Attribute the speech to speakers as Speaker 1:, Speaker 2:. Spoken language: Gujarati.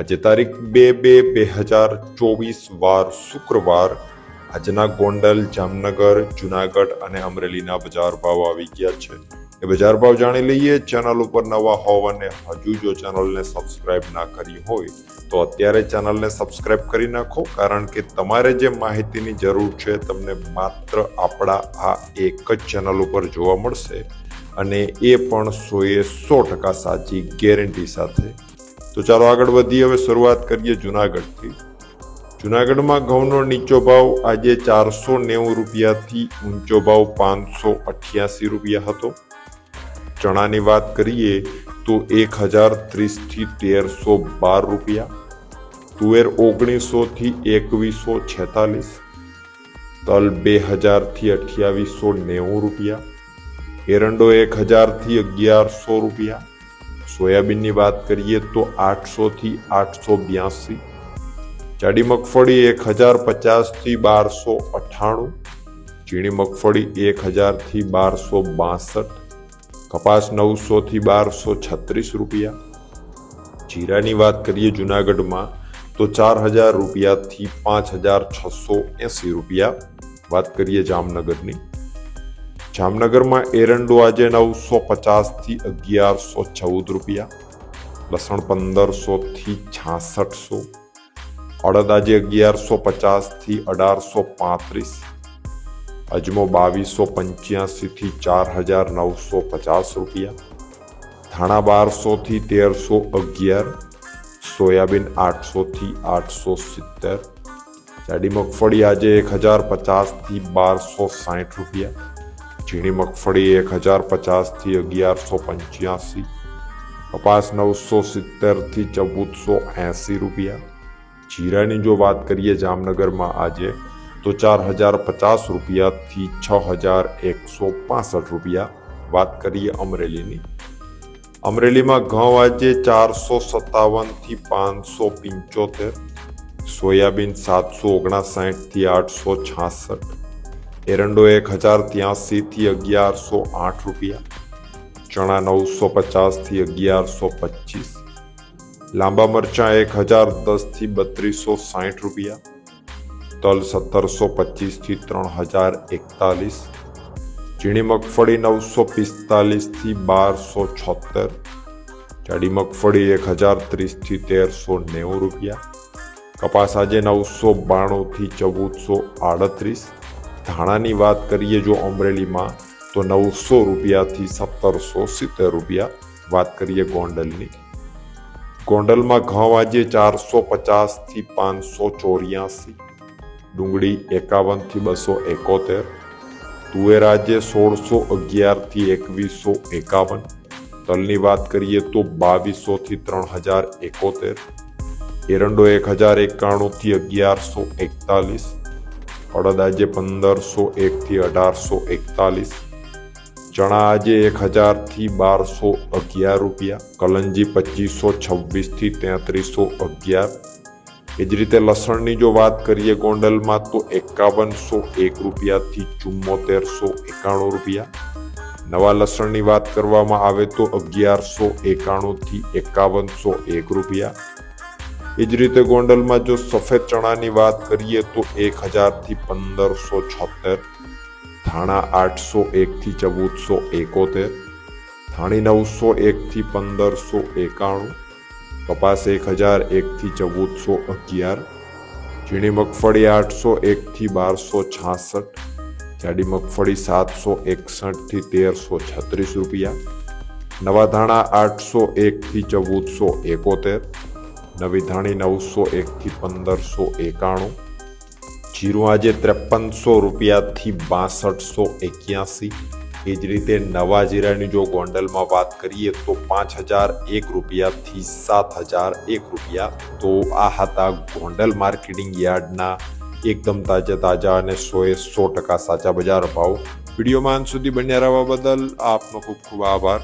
Speaker 1: આજે તારીખ બે બે બે હજાર ચોવીસ વાર શુક્રવાર આજના ગોંડલ, જામનગર, જુનાગઢ અને અમરેલીના બજાર ભાવ આવી ગયા છે. એ બજાર ભાવ જાણી લઈએ. ચેનલ ઉપર નવા હોવ અને હજુ જો ચેનલને સબસ્ક્રાઇબ ના કરી હોય, તો અત્યારે ચેનલને સબસ્ક્રાઇબ કરી નાખો, કારણ કે તમારે જે માહિતીની જરૂર છે તમને માત્ર આપણા આ એક જ ચેનલ ઉપર જોવા મળશે. અને એ પણ સોએ સો ટકા સાચી ગેરંટી સાથે. તો ચાલો આગળ વધીએ. હવે શરૂઆત કરીએ જુનાગઢથી. જુનાગઢમાં ઘઉંનો નીચો ભાવ આજે ચારસો નેવું રૂપિયાથી ઊંચો ભાવ પાંચસો અઠ્યાસી રૂપિયા હતો. ચણાની વાત કરીએ તો એક હજાર ત્રીસથી તેરસો બાર રૂપિયા. તુવેર ઓગણીસોથી એકવીસો છેતાલીસ. તલ બે હજારથી અઠ્યાવીસો નેવું રૂપિયા. એરંડો એક હજારથી અગિયારસો રૂપિયા. સોયાબીનની વાત કરીએ તો આઠસોથી આઠસો બ્યાસી જાડી મગફળી એક હજાર પચાસથી બારસો અઠ્ઠાણું ઝીણી મગફળી એક હજારથી બારસો બાસઠ કપાસ નવસોથી બારસો છત્રીસ રૂપિયા. જીરાની વાત કરીએ જુનાગઢમાં તો ચાર હજાર રૂપિયાથી પાંચ હજાર છસો એંસી રૂપિયા. વાત કરીએ જામનગરની જામનગરમાં એરંડો આજે નવસો પચાસથી અગિયારસો ચૌદ રૂપિયા, લસણ પંદરસોથી છાસઠસો, અડદ આજે અગિયારસો પચાસથી અઢારસો પાંત્રીસ, અજમો બાવીસો પંચ્યાસીથી ચાર હજાર નવસો પચાસ રૂપિયા, ધાણા બારસોથી તેરસો અગિયાર, સોયાબીન આઠસોથી આઠસો સિત્તેર, જાડી મગફળી આજે એક હજાર પચાસથી બારસો સાઠ રૂપિયા ઝીણી મગફળી એક હજાર પચાસથી અગિયારસો પંચ્યાસી, કપાસ નવસો સિત્તેરથી ચૌદસો એંસી રૂપિયા. જીરાની જો વાત કરીએ જામનગરમાં આજે, તો ચાર હજાર પચાસ રૂપિયાથી છ હજાર એકસો પાસઠ રૂપિયા. વાત કરીએ અમરેલીની. અમરેલીમાં ઘઉં આજે ચારસો સત્તાવનથી પાંચસો પંચોતેર, સોયાબીન સાતસો ઓગણસાઠથી આઠસો છાસઠ એરંડો એક હજાર ત્યાસીથી અગિયારસો આઠ રૂપિયા ચણા નવસો પચાસથી અગિયારસો પચીસ લાંબા મરચાં એક હજાર દસથી બત્રીસો સાઠ રૂપિયા તલ સત્તરસો પચીસથી ત્રણ હજાર એકતાલીસ ઝીણી મગફળી નવસો પિસ્તાલીસથી બારસો છોતેર જાડી મગફળી એક હજાર ત્રીસથી તેરસો નેવું રૂપિયા કપાસ આજે નવસો બાણુંથી ચૌદસો આડત્રીસ ધાણાની વાત કરીએ જો અમરેલીમાં, તો નવસો રૂપિયાથી સત્તરસો સિત્તેર રૂપિયા વાત કરીએ ગોંડલની. ગોંડલમાં ઘઉં આજે ચારસો પચાસથી પાંચસો ચોર્યાસી, ડુંગળી એકાવનથી બસો એકોતેર, તુવેર આજે સોળસો અગિયારથી એકવીસો એકાવન, તલની વાત કરીએ તો બાવીસોથી ત્રણ હજાર એકોતેર, એરંડો એક હજાર એકાણુંથી અગિયારસો એકતાલીસ અડદ આજે પંદરસો એકથી અઢારસો એકતાલીસ, ચણા આજે એક હજારથી બારસો અગિયાર રૂપિયા, કલંજી પચીસો છવ્વીસથી તેત્રીસો અગિયાર. એ જ રીતે લસણની જો વાત કરીએ ગોંડલમાં, તો એકાવનસો એક રૂપિયાથી ચુમ્મોતેરસો એકાણું રૂપિયા. નવા લસણની વાત કરવામાં આવે તો અગિયારસો એકાણુંથી એકાવનસો એક રૂપિયા. એ જ રીતે ગોંડલમાં જો સફેદ ચણાની વાત કરીએ તો એક હજારથી પંદરસો છોતેર, ધાણા આઠસો એકથી ચૌદસો એકોતેર, ધાણી નવસો એકથી પંદરસો એકાણું, કપાસ એક હજાર એકથી ચૌદસો અગિયાર, ઝીણી મગફળી આઠસો એકથી બારસો છાસઠ, જાડી મગફળી સાતસો એકસઠથી તેરસો છત્રીસ રૂપિયા, નવા ધાણા આઠસો એકથી ચૌદસો એકોતેર નવી ધાણી નવસો એકથી પંદરસો એકાણું. જીરું આજે ત્રેપનસો રૂપિયાથી બાસઠસો એક્યાસી. એ જ રીતે નવા જીરાની જો ગોંડલમાં વાત કરીએ તો પાંચ હજાર એક રૂપિયાથી સાત હજાર એક રૂપિયા. તો આ હતા ગોંડલ માર્કેટિંગ યાર્ડના એકદમ તાજા તાજા અને સોએ સો ટકા સાચા બજાર ભાવ. વિડીયોમાં અંત સુધી બન્યા રહેવા બદલ આપનો ખૂબ ખૂબ આભાર.